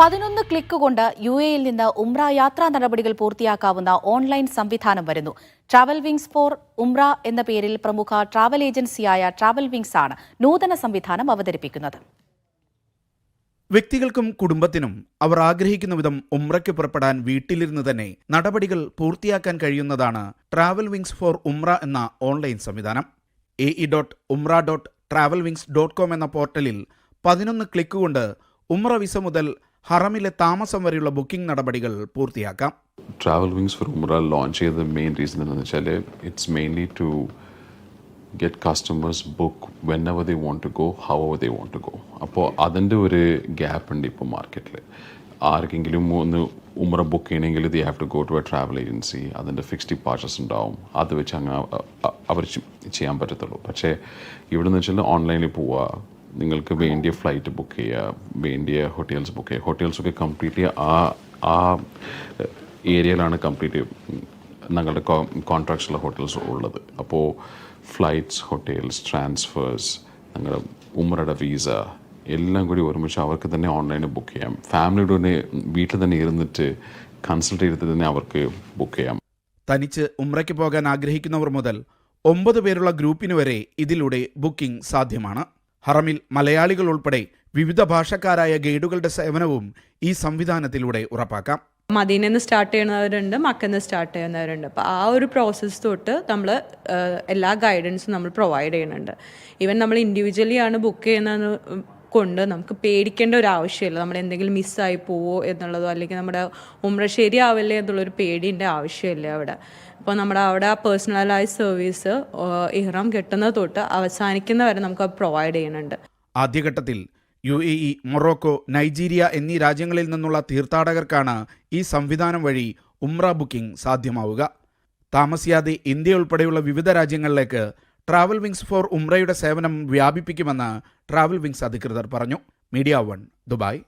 പതിനൊന്ന് ക്ലിക്ക് കൊണ്ട് യു എയിൽ നിന്ന് ഉംറ യാത്രാ നടപടികൾ പൂർത്തിയാക്കാവുന്ന ഓൺലൈൻ സംവിധാനം വരുന്നു. ട്രാവൽ വിങ്സ് ഫോർ ഉംറ എന്ന പേരിൽ പ്രമുഖ ട്രാവൽ ഏജൻസിയായ ട്രാവൽ വിങ്സ് ആണ് നൂതന സംവിധാനം അവതരിപ്പിക്കുന്നത്. വ്യക്തികൾക്കും കുടുംബത്തിനും അവർ ആഗ്രഹിക്കുന്ന വിധം ഉംറയ്ക്ക് പുറപ്പെടാൻ വീട്ടിലിരുന്ന് തന്നെ നടപടികൾ പൂർത്തിയാക്കാൻ കഴിയുന്നതാണ് ട്രാവൽ വിങ്സ് ഫോർ ഉംറ എന്ന ഓൺലൈൻ സംവിധാനം. A E dot Umrah dot travel wings dot com എന്ന പോർട്ടലിൽ പതിനൊന്ന് ക്ലിക്ക് കൊണ്ട് ഉംറ വിസ മുതൽ ഹറമിലെ താമസം വരെയുള്ള ബുക്കിംഗ് നടപടികൾ പൂർത്തിയാക്കാം. Travel wings for Umrah launch ചെയ്ത മെയിൻ റീസൺ എന്താണെന്ന് വെച്ചാൽ it's mainly to get customers book whenever they want to go however they want to go അപ്പോൾ അതിന്റെ ഒരു ഗ്യാപ്പ് ഉണ്ട് ഇപ്പോൾ മാർക്കറ്റിൽ ആർക്കെങ്കിലും ഒന്ന് ഉമ്ര ബുക്ക് ചെയ്യണമെങ്കിൽ they have to go to a travel agency അതിന്റെ ഫിക്സ്ഡ് ഡിപ്പാർച്ചേഴ്സ് ഉണ്ടാവും. അത് വെച്ച് അങ്ങ് അ- അ- അവർ ചെയ്യാൻ പറ്റത്തുള്ളൂ. പക്ഷേ ഇവിടെ നിന്ന് വെച്ചാൽ ഓൺലൈനിൽ പോവുക നിങ്ങൾക്ക് വേണ്ടിയ ഫ്ലൈറ്റ് ബുക്ക് ചെയ്യുക വേണ്ടിയ ഹോട്ടൽസ് ബുക്ക് ചെയ്യുക. ഹോട്ടൽസൊക്കെ കംപ്ലീറ്റ്ലി ആ ആ ഏരിയയിലാണ് കംപ്ലീറ്റ് ഞങ്ങളുടെ കോൺട്രാക്ട്സുള്ള ഹോട്ടൽസ് ഉള്ളത്. അപ്പോൾ ഫ്ലൈറ്റ്സ് ഹോട്ടൽസ് ട്രാൻസ്ഫേഴ്സ് ഞങ്ങളുടെ ഉമ്മറുടെ വീസ എല്ലാം കൂടി ഒരുമിച്ച് അവർക്ക് തന്നെ ഓൺലൈനിൽ ബുക്ക് ചെയ്യാം. ഫാമിലിയുടെ തന്നെ വീട്ടിൽ തന്നെ ഇരുന്നിട്ട് കൺസൾട്ട് ചെയ്തിട്ട് തന്നെ അവർക്ക് ബുക്ക് ചെയ്യാം. തനിച്ച് ഉമ്രയ്ക്ക് പോകാൻ ആഗ്രഹിക്കുന്നവർ മുതൽ ഒമ്പത് പേരുള്ള ഗ്രൂപ്പിന് വരെ ഇതിലൂടെ ബുക്കിംഗ് സാധ്യമാണ്. ഹറമിൽ മലയാളികൾ ഉൾപ്പെടെ വിവിധ ഭാഷക്കാരായ ഗൈഡുകളുടെ സേവനവും ഈ സംവിധാനത്തിലൂടെ ഉറപ്പാക്കാം. മദീനിൽ നിന്ന് സ്റ്റാർട്ട് ചെയ്യുന്നവരുണ്ട് മക്കന്ന് സ്റ്റാർട്ട് ചെയ്യുന്നവരുണ്ട്. അപ്പോൾ ആ ഒരു പ്രോസസ്സ് തൊട്ട് നമ്മൾ എല്ലാ ഗൈഡൻസും നമ്മൾ പ്രൊവൈഡ് ചെയ്യുന്നുണ്ട്. ഈവൻ നമ്മൾ ഇൻഡിവിജ്വലി ആണ് ബുക്ക് ചെയ്യുന്നത് കൊണ്ട് നമുക്ക് പേടിക്കേണ്ട ഒരു ആവശ്യമില്ല. നമ്മൾ എന്തെങ്കിലും മിസ്സായി പോവോ എന്നുള്ളതോ അല്ലെങ്കിൽ നമ്മുടെ ഉമ്ര ശരിയാവില്ലേ എന്നുള്ളൊരു പേടിന്റെ ആവശ്യമില്ല അവിടെ. അപ്പോൾ നമ്മുടെ അവിടെ ആ പേഴ്സണലൈസ് സർവീസ് ഇഹ്റാം കെട്ടുന്നത് തൊട്ട് അവസാനിക്കുന്ന വരെ നമുക്ക് അത് പ്രൊവൈഡ് ചെയ്യുന്നുണ്ട്. ആദ്യഘട്ടത്തിൽ U A E Morocco Nigeria എന്നീ രാജ്യങ്ങളിൽ നിന്നുള്ള തീർത്ഥാടകർക്കാണ് ഈ സംവിധാനം വഴി ഉംറ ബുക്കിംഗ് സാധ്യമാവുക. താമസിയാതെ ഇന്ത്യ ഉൾപ്പെടെയുള്ള വിവിധ രാജ്യങ്ങളിലേക്ക് ട്രാവൽ വിങ്സ് ഫോർ ഉംറയുടെ സേവനം വ്യാപിപ്പിക്കുമെന്ന് ട്രാവൽ വിങ്സ് അധികൃതർ പറഞ്ഞു. Media one Dubai.